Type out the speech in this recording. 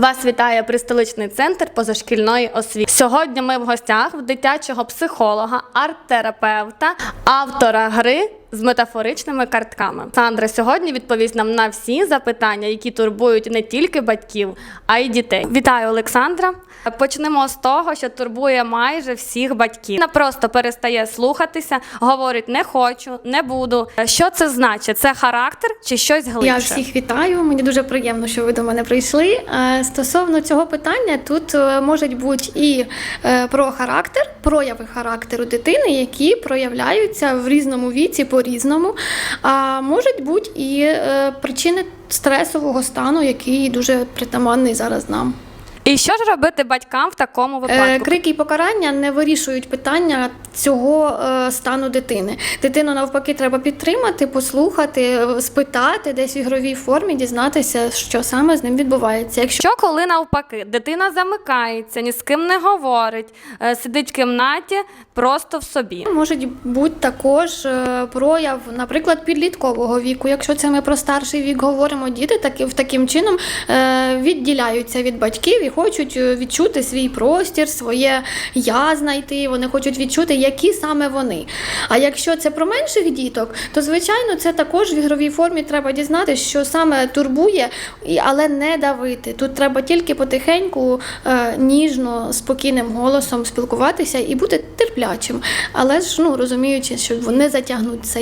Вас вітає пристоличний центр позашкільної освіти. Сьогодні ми в гостях в дитячого психолога, арт-терапевта, автора гри з метафоричними картками. Сандра сьогодні відповість нам на всі запитання, які турбують не тільки батьків, а й дітей. Вітаю, Олександра. Почнемо з того, що турбує майже всіх батьків. Вона просто перестає слухатися, говорить не хочу, не буду. Що це значить? Це характер чи щось глибше? Я всіх вітаю. Мені дуже приємно, що ви до мене прийшли. Е, Стосовно цього питання, тут е, можуть бути і е, про характер, прояви характеру дитини, які проявляються в різному віці по-різному. А можуть бути і е, причини стресового стану, який дуже притаманний зараз нам. І що ж робити батькам в такому Е, випадку? Крики і покарання не вирішують питання цього е, стану дитини. Дитину навпаки треба підтримати, послухати, е, спитати десь в ігровій формі, дізнатися, що саме з ним відбувається. Якщо Що коли навпаки дитина замикається, ні з ким не говорить, сидить в кімнаті просто в собі. може бути також прояв, наприклад, підліткового віку. Якщо це ми про старший вік говоримо, діти таки в таким чином відділяються від батьків і хочуть е, відчути свій простір, своє я знайти. Вони хочуть відчути, які саме вони. А якщо це про менших діток, то звичайно це також в ігровій формі треба дізнатися, що саме турбує, але не давити. Тут треба тільки потихеньку, е, ніжно, спокійним голосом спілкуватися і бути терплячим. Але ж ну розуміючи, що вони затягнуть цей